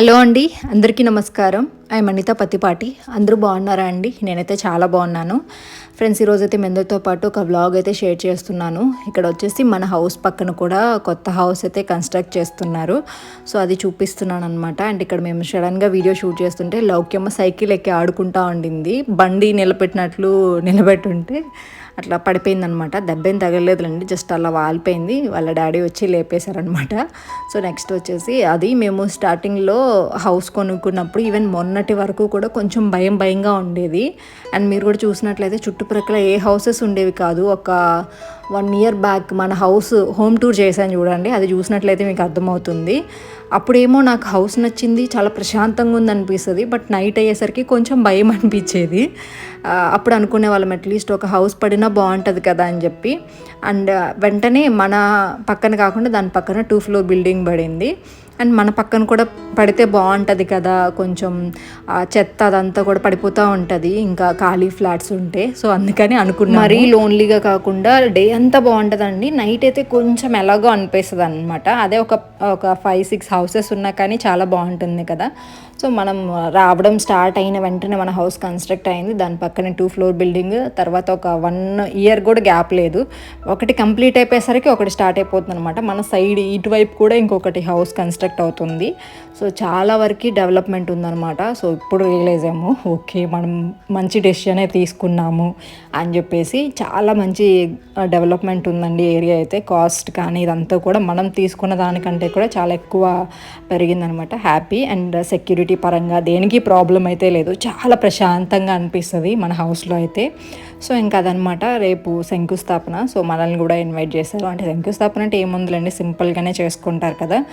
Hello అండి అందరికీ నమస్కారం. ఐ మణిత పత్తిపాటి. అందరూ బాగున్నారా అండి? నేనైతే చాలా బాగున్నాను. ఫ్రెండ్స్ ఈరోజు అయితే మెందరితో పాటు ఒక వ్లాగ్ అయితే షేర్ చేస్తున్నాను. ఇక్కడ వచ్చేసి మన హౌస్ పక్కన కూడా కొత్త హౌస్ అయితే కన్స్ట్రక్ట్ చేస్తున్నారు. సో అది చూపిస్తున్నాను అనమాట అండ్ ఇక్కడ మేము సడన్గా వీడియో షూట్ చేస్తుంటే లౌక్యమ్మ సైకిల్ ఎక్కి ఆడుకుంటా ఉండింది. బండి నిలబెట్టినట్లు నిలబెట్టుంటే అట్లా పడిపోయిందనమాట. దెబ్బేం తగలేదులండి జస్ట్ అలా వాలిపోయింది. వాళ్ళ డాడీ వచ్చి లేపేశారనమాట. సో నెక్స్ట్ వచ్చేసి అది మేము స్టార్టింగ్లో హౌస్ కొనుక్కున్నప్పుడు ఈవెన్ మొన్నటి వరకు కూడా కొంచెం భయం భయంగా ఉండేది. అండ్ మీరు కూడా చూసినట్లయితే చుట్టుప్రక్కల ఏ హౌసెస్ ఉండేవి కాదు. ఒక వన్ ఇయర్ బ్యాక్ మన హౌస్ హోమ్ టూర్ చేశాను చూడండి అది చూసినట్లయితే మీకు అర్థమవుతుంది. అప్పుడేమో నాకు హౌస్ నచ్చింది చాలా ప్రశాంతంగా ఉంది అనిపిస్తుంది బట్ నైట్ అయ్యేసరికి కొంచెం భయం అనిపించేది. అప్పుడు అనుకునే వాళ్ళం అట్లీస్ట్ ఒక హౌస్ పడినా బాగుంటుంది కదా అని చెప్పి. అండ్ వెంటనే మన పక్కన కాకుండా దాని పక్కన టూ ఫ్లోర్ బిల్డింగ్ పడింది. అండ్ మన పక్కన కూడా పడితే బాగుంటుంది కదా కొంచెం చెత్త అదంతా కూడా పడిపోతూ ఉంటుంది ఇంకా ఖాళీ ఫ్లాట్స్ ఉంటే. సో అందుకని అనుకున్నా మరీ లోన్లీగా కాకుండా డే అంతా బాగుంటుందండి. నైట్ అయితే కొంచెం ఎలాగో అనిపిస్తుంది అనమాట అదే ఒక ఒక ఫైవ్ సిక్స్ హౌసెస్ ఉన్నా కానీ చాలా బాగుంటుంది కదా. సో మనం రావడం స్టార్ట్ అయిన వెంటనే మన హౌస్ కన్స్ట్రక్ట్ అయింది. దాని పక్కనే టూ ఫ్లోర్ బిల్డింగ్ తర్వాత ఒక వన్ ఇయర్ కూడా గ్యాప్ లేదు. ఒకటి కంప్లీట్ అయిపోయేసరికి ఒకటి స్టార్ట్ అయిపోతుంది అనమాట మన సైడ్ ఇటువైపు కూడా ఇంకొకటి హౌస్ కన్స్ట్రక్ట్ అవుతుంది. సో చాలా వరకు డెవలప్మెంట్ ఉందన్నమాట. సో ఇప్పుడు రియలైజ్ అయ్యాము ఓకే మనం మంచి డెసిషనే తీసుకున్నాము అని చెప్పేసి చాలా మంచి డెవలప్మెంట్ ఉందండి ఏరియా అయితే. కాస్ట్ కానీ ఇదంతా కూడా మనం తీసుకున్న దానికంటే కూడా చాలా ఎక్కువ పెరిగిందనమాట హ్యాపీ అండ్ సెక్యూరిటీ పరంగా దేనికి ప్రాబ్లం అయితే లేదు. చాలా ప్రశాంతంగా అనిపిస్తుంది మన హౌస్లో అయితే. సో ఇంకా అదనమాట రేపు శంకుస్థాపన. సో మనల్ని కూడా ఇన్వైట్ చేశారు అంటే శంకుస్థాపన అంటే ఏముందులండి సింపుల్గానే చేసుకుంటారు కదా.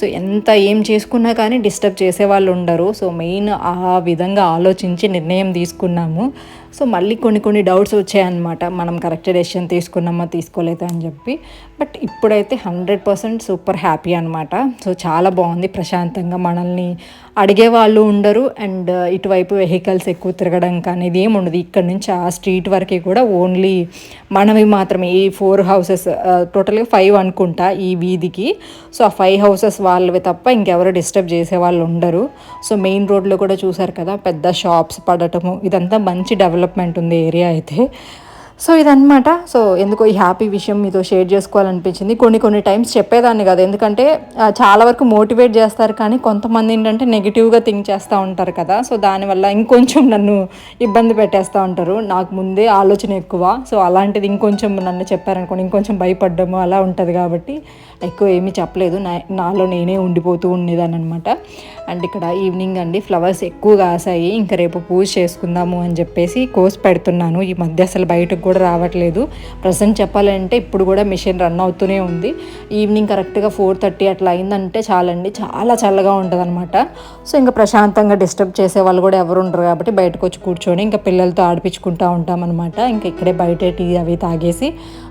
సో ఎంత ఏం చేసుకున్నా కానీ డిస్టర్బ్ చేసే వాళ్ళు ఉండరు. సో మెయిన్ ఆ విధంగా ఆలోచించి నిర్ణయం తీసుకున్నాము. సో మళ్ళీ కొన్ని కొన్ని డౌట్స్ వచ్చాయన్నమాట. మనం కరెక్ట్ డెసిషన్ తీసుకున్నామా తీసుకోలేదా అని చెప్పి. బట్ ఇప్పుడైతే హండ్రెడ్ పర్సెంట్ సూపర్ హ్యాపీ అనమాట సో చాలా బాగుంది ప్రశాంతంగా మనల్ని అడిగే వాళ్ళు ఉండరు. అండ్ ఇటువైపు వెహికల్స్ ఎక్కువ తిరగడం కానీ ఇది ఏమి ఉండదు. ఇక్కడ నుంచి ఆ స్ట్రీట్ వరకు కూడా ఓన్లీ మనవి మాత్రమే. ఈ ఫోర్ హౌసెస్ టోటల్గా ఫైవ్ అనుకుంటా ఈ వీధికి. సో ఆ ఫైవ్ హౌసెస్ వాళ్ళవి తప్ప ఇంకెవరు డిస్టర్బ్ చేసే వాళ్ళు ఉండరు. సో మెయిన్ రోడ్లో కూడా చూసారు కదా పెద్ద షాప్స్ పడటము ఇదంతా మంచి డెవలప్ డెవలప్మెంట్ ఉంది ఏరియా అయితే. సో ఇదన్నమాట. సో ఎందుకో ఈ హ్యాపీ విషయం మీతో షేర్ చేసుకోవాలనిపించింది. కొన్ని కొన్ని టైమ్స్ చెప్పేదాన్ని కదా. ఎందుకంటే చాలా వరకు మోటివేట్ చేస్తారు కానీ కొంతమంది ఏంటంటే నెగిటివ్గా థింక్ చేస్తూ ఉంటారు కదా. సో దానివల్ల ఇంకొంచెం నన్ను ఇబ్బంది పెట్టేస్తూ ఉంటారు. నాకు ముందే ఆలోచన ఎక్కువ. సో అలాంటిది ఇంకొంచెం నన్ను చెప్పారనుకోండి ఇంకొంచెం భయపడ్డము అలా ఉంటుంది కాబట్టి ఎక్కువ ఏమీ చెప్పలేదు. నా నాలో నేనే ఉండిపోతూ ఉండేదాన్ని అనమాట అండ్ ఇక్కడ ఈవినింగ్ అండి ఫ్లవర్స్ ఎక్కువ కాసాయి ఇంకా రేపు పూజ చేసుకుందాము అని చెప్పేసి కోసి పెడుతున్నాను. ఈ మధ్య అసలు బయటకు కూడా రావట్లేదు. ప్రజెంట్ చెప్పాలంటే ఇప్పుడు కూడా మిషన్ రన్ అవుతూనే ఉంది. ఈవినింగ్ కరెక్ట్గా ఫోర్ థర్టీ అట్లా అయిందంటే చాలండి. చాలా చల్లగా ఉంటుంది అనమాట సో ఇంకా ప్రశాంతంగా డిస్టర్బ్ చేసే వాళ్ళు కూడా ఎవరు ఉండరు కాబట్టి బయటకు వచ్చి కూర్చొని ఇంకా పిల్లలతో ఆడిపించుకుంటూ ఉంటాం అనమాట ఇంకా ఇక్కడే బయట టీ అవి తాగేసి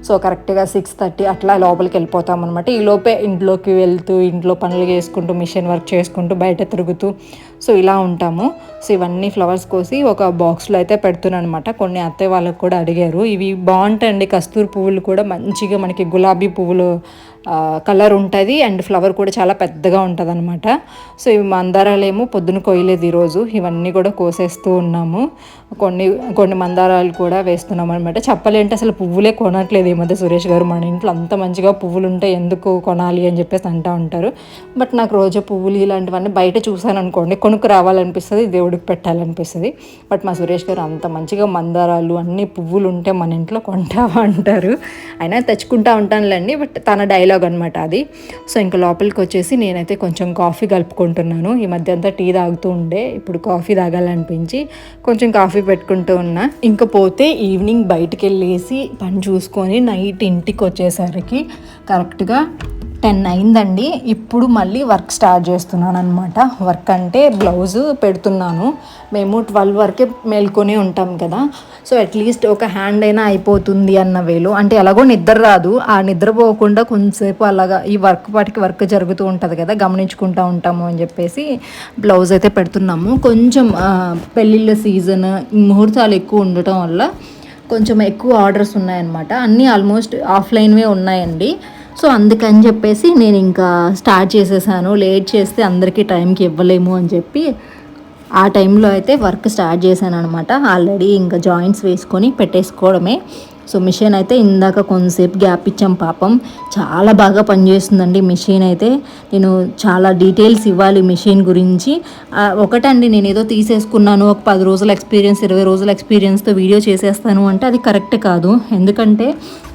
సో కరెక్ట్గా సిక్స్ థర్టీ అట్లా లోపలికి వెళ్ళిపోతాం అనమాట ఈ లోపే ఇంట్లోకి వెళ్తూ ఇంట్లో పనులు చేసుకుంటూ మిషన్ వర్క్ చేసుకుంటూ బయట తిరుగుతూ సో ఇలా ఉంటాము. సో ఇవన్నీ ఫ్లవర్స్ కోసి ఒక బాక్స్లో అయితే పెడుతున్నాను అనమాట కొన్ని అత్తయ్య వాళ్ళకి కూడా అడిగారు. ఇవి బాగుంటాయండి. కస్తూరి పువ్వులు కూడా మంచిగా మనకి గులాబీ పువ్వులు కలర్ ఉంటుంది అండ్ ఫ్లవర్ కూడా చాలా పెద్దగా ఉంటుంది అనమాట సో ఇవి మందారాలేమో పొద్దున కొయ్యలేదు ఈరోజు. ఇవన్నీ కూడా కోసేస్తూ ఉన్నాము. కొన్ని కొన్ని మందారాలు కూడా వేస్తున్నాం అనమాట చెప్పలేంటే అసలు పువ్వులే కొనట్లేదు ఈ మధ్య సురేష్ గారు. మన ఇంట్లో అంత మంచిగా పువ్వులు ఉంటే ఎందుకు కొనాలి అని చెప్పేసి అంటూ ఉంటారు. బట్ నాకు రోజా పువ్వులు ఇలాంటివన్నీ బయట చూసాను అనుకోండి కొనుక్కు రావాలనిపిస్తుంది దేవుడికి పెట్టాలనిపిస్తుంది. బట్ మా సురేష్ గారు అంత మంచిగా మందారాలు అన్ని పువ్వులు ఉంటే మన ఇంట్లో కొంటావా అంటారు. అయినా తెచ్చుకుంటా ఉంటానులేండి బట్ తన డైలాగ్ అనమాట అది. సో ఇంకా లోపలికి వచ్చేసి నేనైతే కొంచెం కాఫీ కలుపుకుంటున్నాను. ఈ మధ్య అంతా టీ తాగుతూ ఉండే ఇప్పుడు కాఫీ తాగాలనిపించి కొంచెం కాఫీ పెట్టుకుంటూ ఉన్నా. ఇంకా పోతే ఈవినింగ్ బయటికి వెళ్ళేసి పని చూసుకొని నైట్ ఇంటికి వచ్చేసరికి కరెక్ట్గా టెన్ అయిందండి. ఇప్పుడు మళ్ళీ వర్క్ స్టార్ట్ చేస్తున్నాను అనమాట వర్క్ అంటే బ్లౌజ్ పెడుతున్నాను. మేము ట్వెల్వ్ వరకే మేల్కొని ఉంటాం కదా. సో అట్లీస్ట్ ఒక హ్యాండ్ అయినా అయిపోతుంది అన్న వేలు. అంటే ఎలాగో నిద్ర రాదు. ఆ నిద్ర పోకుండా కొంచెంసేపు అలాగా ఈ వర్క్ పాటికి వర్క్ జరుగుతూ ఉంటుంది కదా. గమనించుకుంటూ ఉంటాము అని చెప్పేసి బ్లౌజ్ అయితే పెడుతున్నాము. కొంచెం పెళ్ళిళ్ళ సీజన్ ముహూర్తాలు ఎక్కువ ఉండటం వల్ల కొంచెం ఎక్కువ ఆర్డర్స్ ఉన్నాయన్నమాట. అన్నీ ఆల్మోస్ట్ ఆఫ్లైన్వే ఉన్నాయండి. సో అందుకని చెప్పేసి నేను ఇంకా స్టార్ట్ చేసేసాను. లేట్ చేస్తే అందరికీ టైంకి ఇవ్వలేము అని చెప్పి ఆ టైంలో అయితే వర్క్ స్టార్ట్ చేశాను అనమాట ఆల్రెడీ ఇంకా జాయింట్స్ వేసుకొని పెట్టేసుకోవడమే. సో మిషన్ అయితే ఇందాక కొంతసేపు గ్యాప్ ఇచ్చాం పాపం. చాలా బాగా పనిచేస్తుందండి మిషన్ అయితే. నేను చాలా డీటెయిల్స్ ఇవ్వాలి మిషన్ గురించి. ఒకటండి నేను ఏదో తీసేసుకున్నాను. ఒక పది రోజుల ఎక్స్పీరియన్స్ ఇరవై రోజుల ఎక్స్పీరియన్స్తో వీడియో చేసేస్తాను అంటే అది కరెక్ట్ కాదు. ఎందుకంటే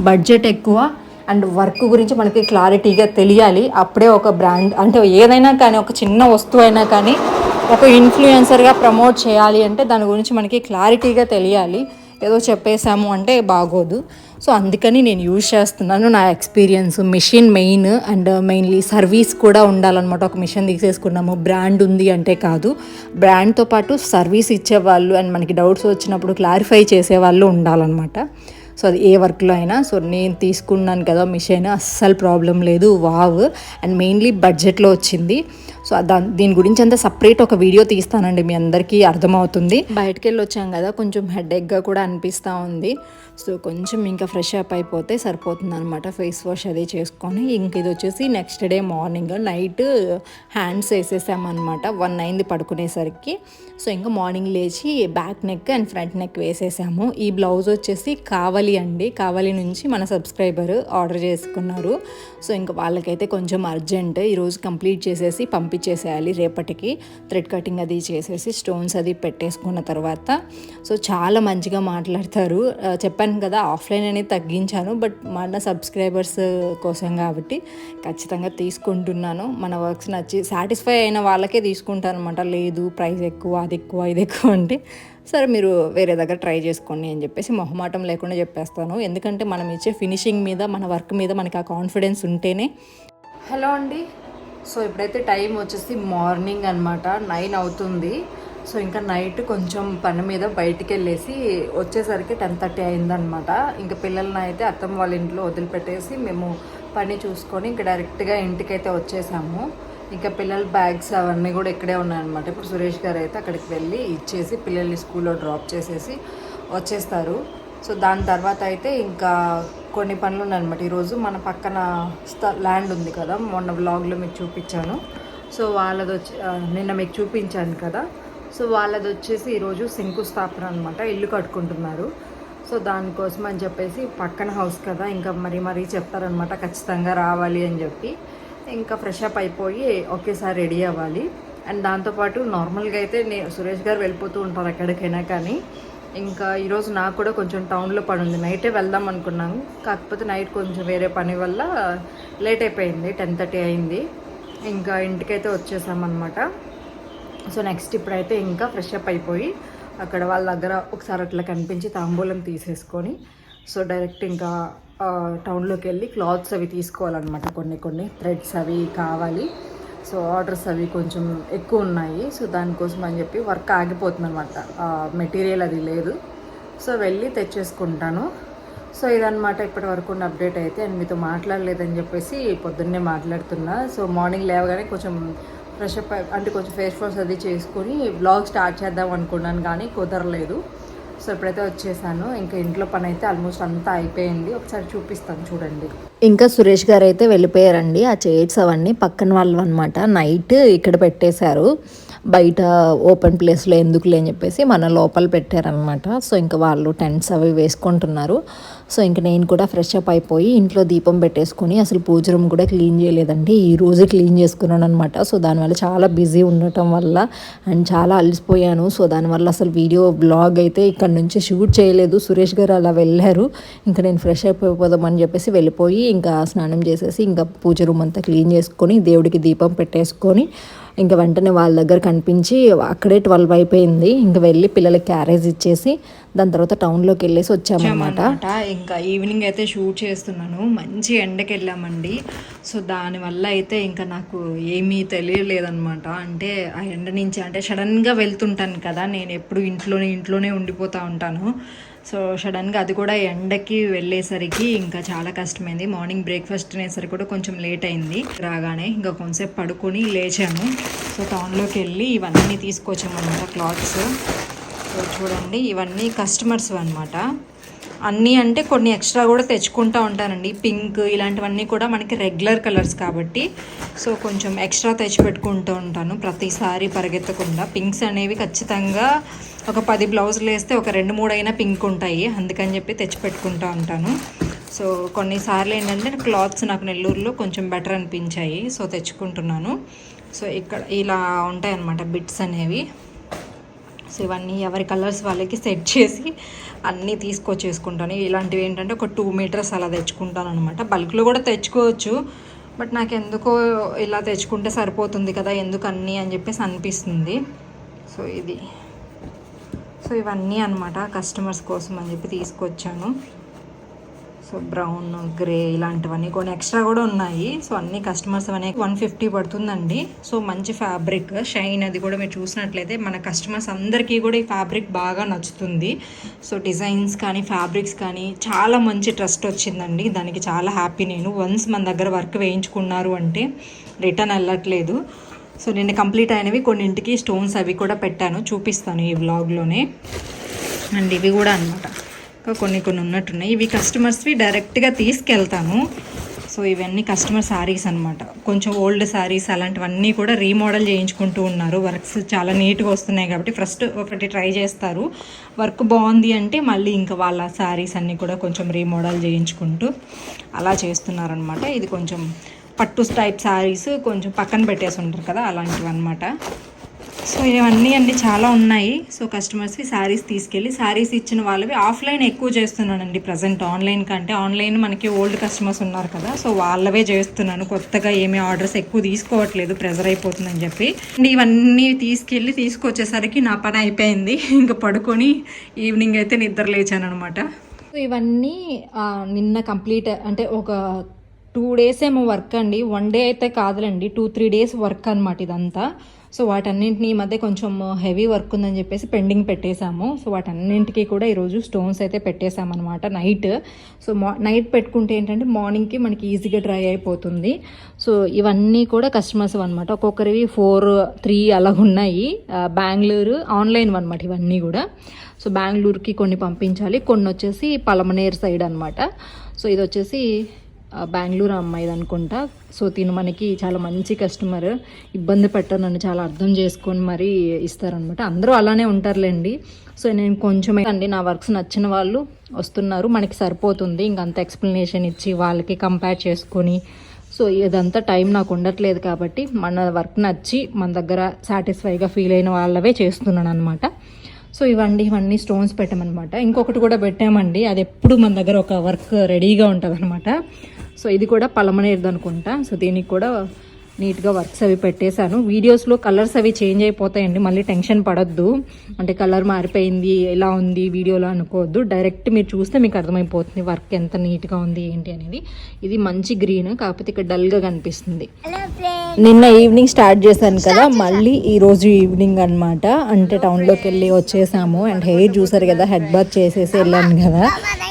బడ్జెట్ ఎక్కువ. అండ్ వర్క్ గురించి మనకి క్లారిటీగా తెలియాలి. అప్పుడే ఒక బ్రాండ్ అంటే ఏదైనా కానీ ఒక చిన్న వస్తువు అయినా కానీ ఒక ఇన్ఫ్లుయెన్సర్గా ప్రమోట్ చేయాలి అంటే దాని గురించి మనకి క్లారిటీగా తెలియాలి. ఏదో చెప్పేశాము అంటే బాగోదు. సో అందుకని నేను యూజ్ చేస్తున్నాను నా experience. Machine main and mainly service కూడా ఉండాలన్నమాట. ఒక మిషన్ తీసేసుకున్నాము. బ్రాండ్ ఉంది అంటే కాదు. బ్రాండ్తో పాటు సర్వీస్ ఇచ్చేవాళ్ళు అండ్ మనకి డౌట్స్ వచ్చినప్పుడు క్లారిఫై చేసేవాళ్ళు ఉండాలన్నమాట. సో అది ఏ వర్క్లో అయినా. సో నేను తీసుకున్నాను కదా మిషన్ అస్సలు ప్రాబ్లం లేదు. వావ్! అండ్ మెయిన్లీ బడ్జెట్లో వచ్చింది. సో దా దీని గురించి అంతా సపరేట్ ఒక వీడియో తీస్తానండి మీ అందరికీ అర్థమవుతుంది. బయటకు వెళ్ళి వచ్చాం కదా కొంచెం హెడ్ఏక్గా కూడా అనిపిస్తూ ఉంది. సో కొంచెం ఇంకా ఫ్రెష్ అప్ అయిపోతే సరిపోతుంది అనమాట ఫేస్ వాష్ అది చేసుకొని. ఇంక ఇది వచ్చేసి next day morning night hands వేసేసామన్నమాట one అయింది పడుకునేసరికి. సో ఇంకా మార్నింగ్ లేచి back neck and front neck వేసేసాము. ఈ బ్లౌజ్ వచ్చేసి కావాలి అండి. కావాలి నుంచి మన సబ్స్క్రైబర్ ఆర్డర్ చేసుకున్నారు. సో ఇంకా వాళ్ళకైతే కొంచెం అర్జెంట్ ఈరోజు కంప్లీట్ చేసేసి పంపించేసేయాలి రేపటికి. థ్రెడ్ కటింగ్ అది చేసేసి స్టోన్స్ అది పెట్టేసుకున్న తర్వాత. సో చాలా మంచిగా మాట్లాడతారు. Uh, చెప్పాను కదా ఆఫ్లైన్ అనేది తగ్గించాను బట్ మన సబ్స్క్రైబర్స్ కోసం కాబట్టి ఖచ్చితంగా తీసుకుంటున్నాను. మన వర్క్స్ నచ్చి సాటిస్ఫై అయిన వాళ్ళకే తీసుకుంటాను అనమాట లేదు ప్రైస్ ఎక్కువ అది ఎక్కువ ఇది ఎక్కువ అంటే. సరే మీరు వేరే దగ్గర ట్రై చేసుకోండి అని చెప్పేసి మొహమాటం లేకుండా చెప్పేస్తాను. ఎందుకంటే మనం ఇచ్చే ఫినిషింగ్ మీద మన వర్క్ మీద మనకి ఆ కాన్ఫిడెన్స్ ఉంటేనే. హలో అండి. సో ఇప్పుడైతే టైం వచ్చేసి మార్నింగ్ అనమాట నైన్ అవుతుంది. సో ఇంకా నైట్ కొంచెం పని మీద బయటికి వెళ్ళేసి వచ్చేసరికి టెన్ థర్టీ అయిందనమాట ఇంకా పిల్లల్ని అయితే అత్తమ్మ వాళ్ళ ఇంట్లో వదిలిపెట్టేసి మేము పని చూసుకొని ఇంకా డైరెక్ట్గా ఇంటికైతే వచ్చేసాము. ఇంకా పిల్లల బ్యాగ్స్ అవన్నీ కూడా ఇక్కడే ఉన్నాయన్నమాట. ఇప్పుడు సురేష్ గారు అయితే అక్కడికి వెళ్ళి ఇచ్చేసి పిల్లల్ని స్కూల్లో డ్రాప్ చేసేసి వచ్చేస్తారు. సో దాని తర్వాత అయితే ఇంకా కొన్ని పనులు ఉన్నాయన్నమాట ఈరోజు మన పక్కన స్థ ల్యాండ్ ఉంది కదా మొన్న బ్లాగ్లో మీకు చూపించాను. సో వాళ్ళది వచ్చి నిన్న మీకు చూపించాను కదా. సో వాళ్ళది వచ్చేసి ఈరోజు శంకుస్థాపన అనమాట ఇల్లు కట్టుకుంటున్నారు. సో దానికోసం అని చెప్పేసి పక్కన హౌస్ కదా ఇంకా మరీ మరీ చెప్తారనమాట ఖచ్చితంగా రావాలి అని చెప్పి. ఇంకా ఫ్రెష్ అప్ అయిపోయి ఒకేసారి రెడీ అవ్వాలి. అండ్ దాంతోపాటు నార్మల్గా అయితే నే సురేష్ గారు వెళ్ళిపోతూ ఉంటారు ఎక్కడికైనా కానీ. ఇంకా ఈరోజు నాకు కూడా కొంచెం టౌన్లో పని ఉంది. నైటే వెళ్దాం అనుకున్నాము కాకపోతే నైట్ కొంచెం వేరే పని వల్ల లేట్ అయిపోయింది. టెన్ థర్టీ అయింది. ఇంకా ఇంటికైతే వచ్చేసామన్నమాట సో నెక్స్ట్ ఇప్పుడైతే ఇంకా ఫ్రెష్ అప్ అయిపోయి అక్కడ వాళ్ళ దగ్గర ఒకసారి అట్లా కనిపించి తాంబూలం తీసేసుకొని సో డైరెక్ట్ ఇంకా టౌన్లోకి వెళ్ళి క్లాత్స్ అవి తీసుకోవాలన్నమాట. కొన్ని కొన్ని థ్రెడ్స్ అవి కావాలి. సో ఆర్డర్స్ అవి కొంచెం ఎక్కువ ఉన్నాయి. సో దానికోసం అని చెప్పి వర్క్ ఆగిపోతుంది అనమాట మెటీరియల్ అది లేదు. సో వెళ్ళి తెచ్చేసుకుంటాను. సో ఇదనమాట ఇప్పటి వరకు ఉన్న అప్డేట్ అయితే. నేను మీతో మాట్లాడలేదని చెప్పేసి పొద్దున్నే మాట్లాడుతున్నా. సో మార్నింగ్ లేవగానే కొంచెం ఫ్రెష్ అప్ అంటే కొంచెం ఫేస్ వాష్ అది చేసుకొని బ్లాగ్ స్టార్ట్ చేద్దాం అనుకున్నాను కానీ కుదరలేదు. సో ఇప్పుడైతే వచ్చేసాను. ఇంకా ఇంట్లో పని అయితే ఆల్మోస్ట్ అంతా అయిపోయింది. ఒకసారి చూపిస్తాను చూడండి. ఇంకా సురేష్ గారు అయితే వెళ్ళిపోయారండి. ఆ చైర్స్ అవన్నీ పక్కన వాళ్ళు అనమాట నైట్ ఇక్కడ పెట్టేశారు. బయట ఓపెన్ ప్లేస్లో ఎందుకులే అని చెప్పేసి మన లోపల పెట్టారనమాట సో ఇంకా వాళ్ళు టెంట్స్ అవి వేసుకుంటున్నారు. సో ఇంక నేను కూడా ఫ్రెష్ అప్ అయిపోయి ఇంట్లో దీపం పెట్టేసుకొని అసలు పూజ రూమ్ కూడా క్లీన్ చేయలేదండి. ఈ రోజు క్లీన్ చేసుకున్నాను అనమాట సో దానివల్ల చాలా బిజీ ఉండటం వల్ల అండ్ చాలా అలసిపోయాను. సో దానివల్ల అసలు వీడియో బ్లాగ్ అయితే ఇక్కడ నుంచి షూట్ చేయలేదు. సురేష్ గారు అలా వెళ్ళారు. ఇంకా నేను ఫ్రెష్ అయిపోదామని చెప్పేసి వెళ్ళిపోయి ఇంకా స్నానం చేసేసి ఇంకా పూజ రూమ్ అంతా క్లీన్ చేసుకొని దేవుడికి దీపం పెట్టేసుకొని ఇంకా వెంటనే వాళ్ళ దగ్గర కనిపించి అక్కడే ట్వెల్వ్ అయిపోయింది. ఇంకా వెళ్ళి పిల్లలకి క్యారేజ్ ఇచ్చేసి దాని తర్వాత టౌన్లోకి వెళ్ళేసి వచ్చామన్నమాట. ఇంకా ఈవినింగ్ అయితే షూట్ చేస్తున్నాను. మంచి ఎండకి వెళ్ళామండి. సో దానివల్ల అయితే ఇంకా నాకు ఏమీ తెలియలేదన్నమాట. అంటే ఆ ఎండ నుంచి అంటే సడన్గా వెళ్తుంటాను కదా నేను ఎప్పుడు ఇంట్లోనే ఇంట్లోనే ఉండిపోతూ ఉంటాను. సో సడన్గా అది కూడా ఎండకి వెళ్ళేసరికి ఇంకా చాలా కష్టమైంది. మార్నింగ్ బ్రేక్ఫాస్ట్ తినేసరికి కూడా కొంచెం లేట్ అయింది. రాగానే ఇంకా కొంచెంసేపు పడుకొని లేచాము. సో టౌన్లోకి వెళ్ళి ఇవన్నీ తీసుకొచ్చామన్నమాట క్లాత్స్. సో చూడండి ఇవన్నీ కస్టమర్స్ అనమాట అన్నీ అంటే కొన్ని ఎక్స్ట్రా కూడా తెచ్చుకుంటూ ఉంటానండి. పింక్ ఇలాంటివన్నీ కూడా మనకి రెగ్యులర్ కలర్స్ కాబట్టి. సో కొంచెం ఎక్స్ట్రా తెచ్చి పెట్టుకుంటూ ఉంటాను ప్రతిసారి పరిగెత్తకుండా. పింక్స్ అనేవి ఖచ్చితంగా ఒక పది బ్లౌజులు వేస్తే ఒక రెండు మూడు అయినా పింక్ ఉంటాయి. అందుకని చెప్పి తెచ్చి పెట్టుకుంటూ ఉంటాను. సో కొన్నిసార్లు ఏంటంటే క్లాత్స్ నాకు నెల్లూరులో కొంచెం బెటర్ అనిపించాయి. సో తెచ్చుకుంటున్నాను. సో ఇక్కడ ఇలా ఉంటాయి అన్నమాట బిట్స్ అనేవి. సో ఇవన్నీ ఎవరి కలర్స్ వాళ్ళకి సెట్ చేసి అన్నీ తీసుకొచ్చేసుకుంటాను. ఇలాంటివి ఏంటంటే ఒక టూ మీటర్స్ అలా తెచ్చుకుంటాను అనమాట బల్క్లో కూడా తెచ్చుకోవచ్చు. బట్ నాకు ఎందుకో ఇలా తెచ్చుకుంటే సరిపోతుంది కదా ఎందుకు అన్నీ అని చెప్పేసి అనిపిస్తుంది. సో ఇది. సో ఇవన్నీ అనమాట కస్టమర్స్ కోసం అని చెప్పి తీసుకొచ్చాను. సో బ్రౌన్ గ్రే ఇలాంటివన్నీ కొన్ని ఎక్స్ట్రా కూడా ఉన్నాయి. సో అన్ని కస్టమర్స్ అనేవి వన్ ఫిఫ్టీ పడుతుందండి. సో మంచి ఫ్యాబ్రిక్ షైన్ అది కూడా మీరు చూసినట్లయితే మన కస్టమర్స్ అందరికీ కూడా ఈ ఫ్యాబ్రిక్ బాగా నచ్చుతుంది. సో డిజైన్స్ కానీ ఫ్యాబ్రిక్స్ కానీ చాలా మంచి ట్రస్ట్ వచ్చిందండి. దానికి చాలా హ్యాపీ నేను. వన్స్ మన దగ్గర వర్క్ వేయించుకున్నారు అంటే రిటర్న్ వెళ్ళట్లేదు. సో నేను కంప్లీట్ అయినవి కొన్నింటికి స్టోన్స్ అవి కూడా పెట్టాను చూపిస్తాను ఈ వ్లాగ్లోనే. అండ్ ఇవి కూడా అనమాట ఇంకా కొన్ని కొన్ని ఉన్నట్టున్నాయి. ఇవి కస్టమర్స్వి డైరెక్ట్గా తీసుకెళ్తాను. సో ఇవన్నీ కస్టమర్ శారీస్ అనమాట కొంచెం ఓల్డ్ శారీస్ అలాంటివన్నీ కూడా రీమోడల్ చేయించుకుంటూ ఉన్నారు. వర్క్స్ చాలా నీట్గా వస్తున్నాయి కాబట్టి ఫస్ట్ ఒకటి ట్రై చేస్తారు. వర్క్ బాగుంది అంటే మళ్ళీ ఇంకా వాళ్ళ శారీస్ అన్నీ కూడా కొంచెం రీమోడల్ చేయించుకుంటూ అలా చేస్తున్నారనమాట ఇది కొంచెం పట్టు టైప్ శారీస్ కొంచెం పక్కన పెట్టేసి ఉంటారు కదా అలాంటివి అనమాట సో ఇవన్నీ అన్ని చాలా ఉన్నాయి. సో కస్టమర్స్కి శారీస్ తీసుకెళ్ళి శారీస్ ఇచ్చిన వాళ్ళవి ఆఫ్లైన్ ఎక్కువ చేస్తున్నానండి ప్రజెంట్ ఆన్లైన్ కంటే. ఆన్లైన్ మనకి ఓల్డ్ కస్టమర్స్ ఉన్నారు కదా సో వాళ్ళవే చేస్తున్నాను. కొత్తగా ఏమీ ఆర్డర్స్ ఎక్కువ తీసుకోవట్లేదు ప్రెజర్ అయిపోతుందని చెప్పి. అండ్ ఇవన్నీ తీసుకెళ్ళి తీసుకొచ్చేసరికి నా పని అయిపోయింది. ఇంకా పడుకొని ఈవినింగ్ అయితే నిద్ర లేచాను అనమాట సో ఇవన్నీ నిన్న కంప్లీట్ అంటే ఒక టూ డేస్ ఏమో వర్క్ అండి. వన్ డే అయితే కాదులండి. టూ త్రీ డేస్ వర్క్ అనమాట ఇదంతా. సో వాటన్నింటిని ఈ మధ్య కొంచెం హెవీ వర్క్ ఉందని చెప్పేసి పెండింగ్ పెట్టేశాము. సో వాటన్నింటికి కూడా ఈరోజు స్టోన్స్ అయితే పెట్టేశామన్నమాట నైట్. సో మా నైట్ పెట్టుకుంటే ఏంటంటే మార్నింగ్కి మనకి ఈజీగా డ్రై అయిపోతుంది. సో ఇవన్నీ కూడా కస్టమర్స్ అనమాట ఒక్కొక్కరివి ఫోర్ త్రీ అలా ఉన్నాయి. బెంగళూరు ఆన్లైన్ అనమాట ఇవన్నీ కూడా. సో బెంగళూరుకి కొన్ని పంపించాలి. కొన్ని వచ్చేసి పలమనేర్ సైడ్ అనమాట సో ఇది వచ్చేసి బెంగళూరు అమ్మాయిది అనుకుంటా. సో తిను మనకి చాలా మంచి కస్టమర్ ఇబ్బంది పెట్టరు నన్ను చాలా అర్థం చేసుకొని మరీ ఇస్తారనమాట అందరూ అలానే ఉంటారులేండి. సో నేను కొంచెం అండి నా వర్క్స్ నచ్చిన వాళ్ళు వస్తున్నారు మనకి సరిపోతుంది. ఇంకంత ఎక్స్ప్లెనేషన్ ఇచ్చి వాళ్ళకి కంపేర్ చేసుకొని. సో ఇదంతా టైం నాకు ఉండట్లేదు కాబట్టి మన వర్క్ నచ్చి మన దగ్గర సాటిస్ఫైగా ఫీల్ అయిన వాళ్ళవే చేస్తున్నాను అనమాట సో ఇవండి ఇవన్నీ స్టోన్స్ పెట్టామన్నమాట. ఇంకొకటి కూడా పెట్టామండి. అది ఎప్పుడు మన దగ్గర ఒక వర్క్ రెడీగా ఉంటుంది అనమాట సో ఇది కూడా పలమనేది అనుకుంటా. సో దీనికి కూడా నీట్గా వర్క్స్ అవి పెట్టేశాను. వీడియోస్లో కలర్స్ అవి చేంజ్ అయిపోతాయండి. మళ్ళీ టెన్షన్ పడొద్దు. అంటే కలర్ మారిపోయింది ఎలా ఉంది వీడియోలో అనుకోవద్దు. డైరెక్ట్ మీరు చూస్తే మీకు అర్థమైపోతుంది వర్క్ ఎంత నీట్గా ఉంది ఏంటి అనేది. ఇది మంచి గ్రీన్ కాకపోతే ఇక్కడ డల్గా కనిపిస్తుంది. నిన్న ఈవినింగ్ స్టార్ట్ చేశాను కదా మళ్ళీ ఈ రోజు ఈవినింగ్ అన్నమాట. అంటే టౌన్లోకి వెళ్ళి వచ్చేసాము. అండ్ హెయిర్ చూసారు కదా హెడ్ బాత్ చేసేసి వెళ్ళాను కదా.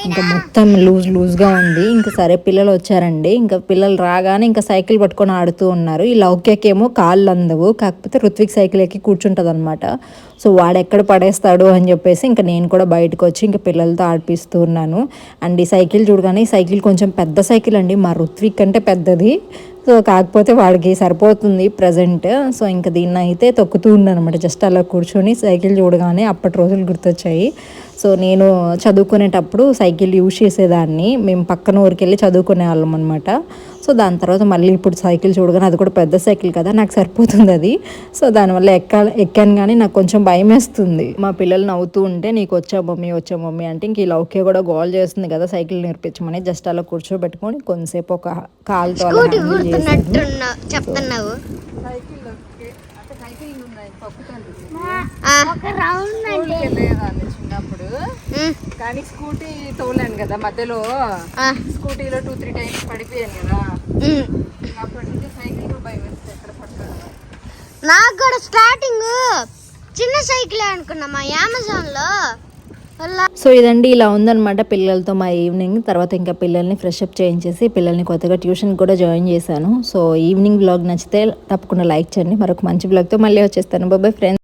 ఇంకా మొత్తం లూజ్ లూజ్గా ఉంది. ఇంకా సరే పిల్లలు వచ్చారండి. ఇంకా పిల్లలు రాగానే ఇంకా సైకిల్ పట్టుకొని ఆడుతూ ఉన్నారు. ఈ లౌక్యకేమో కాళ్ళు అందవు కాకపోతే ఋత్విక్ సైకిల్ ఎక్కి కూర్చుంటుంది అనమాట సో వాడు ఎక్కడ పడేస్తాడు అని చెప్పేసి ఇంకా నేను కూడా బయటకు వచ్చి ఇంకా పిల్లలతో ఆడిపిస్తూ ఉన్నాను. అండ్ ఈ సైకిల్ చూడగానే ఈ సైకిల్ కొంచెం పెద్ద సైకిల్ అండి. మా ఋత్విక్ అంటే పెద్దది. సో కాకపోతే వాడికి సరిపోతుంది ప్రజెంట్. సో ఇంకా దీన్ని అయితే తొక్కుతూ ఉన్నాను అనమాట జస్ట్ అలా కూర్చొని సైకిల్ చూడగానే అప్పటి రోజులు గుర్తొచ్చాయి. సో నేను చదువుకునేటప్పుడు సైకిల్ యూజ్ చేసేదాన్ని. మేము పక్కన ఊరికి వెళ్ళి చదువుకునే వాళ్ళం అనమాట సో దాని తర్వాత మళ్ళీ ఇప్పుడు సైకిల్ చూడగానే అది కూడా పెద్ద సైకిల్ కదా నాకు సరిపోతుంది అది. సో దానివల్ల ఎక్కా ఎక్కాను కానీ నాకు కొంచెం భయం వేస్తుంది. మా పిల్లలు నవ్వుతూ ఉంటే నీకు వచ్చా మమ్మీ వచ్చా మమ్మీ అంటే ఇంక ఇలా ఓకే కూడా గోల్ చేస్తుంది కదా సైకిల్ నేర్పించమని. జస్ట్ అలా కూర్చోబెట్టుకొని కొంతసేపు ఒక కాలుతో చెప్తున్నావు. చిన్నప్పుడు ఉమ్, కానీ స్కూటీ తోలాను కదా మధ్యలో. ఆ, స్కూటీలో టూ త్రీ టైమ్స్ పడిపోయాను కదా. అప్పటి నుంచి సైకిల్ కూడా భయం వేస్తే ఎక్కడ నాకు కూడా స్టార్టింగ్ చిన్న సైకిల్ అనుకున్నామా అమెజాన్లో సో ఇదండి ఇలా ఉందన్నమాట పిల్లలతో మా ఈవినింగ్ తర్వాత ఇంకా పిల్లల్ని ఫ్రెష్ అప్ చేయించేసి పిల్లల్ని కొత్తగా ట్యూషన్ కూడా జాయిన్ చేశాను. సో ఈవినింగ్ బ్లాగ్ నచ్చితే తప్పకుండా లైక్ చేయండి. మరొక మంచి బ్లాగ్తో మళ్ళీ వచ్చేస్తాను. బాబాయ్ ఫ్రెండ్స్